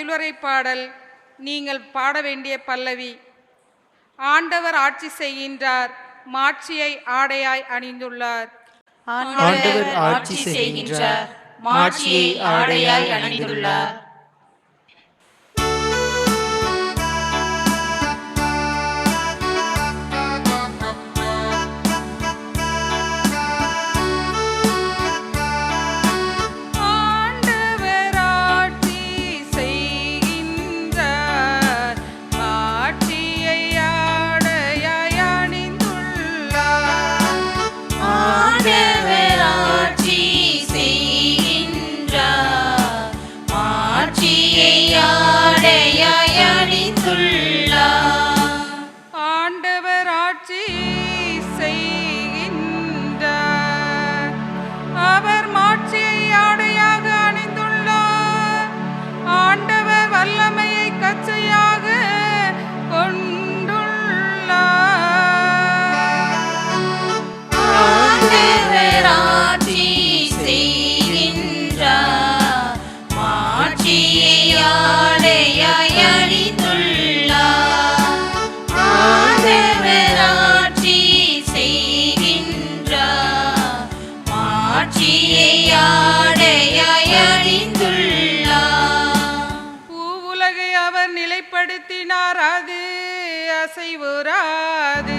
பதிலுரை பாடல் நீங்கள் பாட வேண்டிய பல்லவி. ஆண்டவர் ஆட்சி செய்கின்றார் மாட்சியை ஆடையாய் அணிந்துள்ளார். ஆண்டவர் ஆட்சி செய்கின்றார் மாட்சியை ஆடையாய் அணிந்துள்ளார். மாட்சியை ஆடையாய் அணிந்துள்ளார். பூவுலகை அவர் நிலைப்படுத்தினார் அது அசைவுறாது.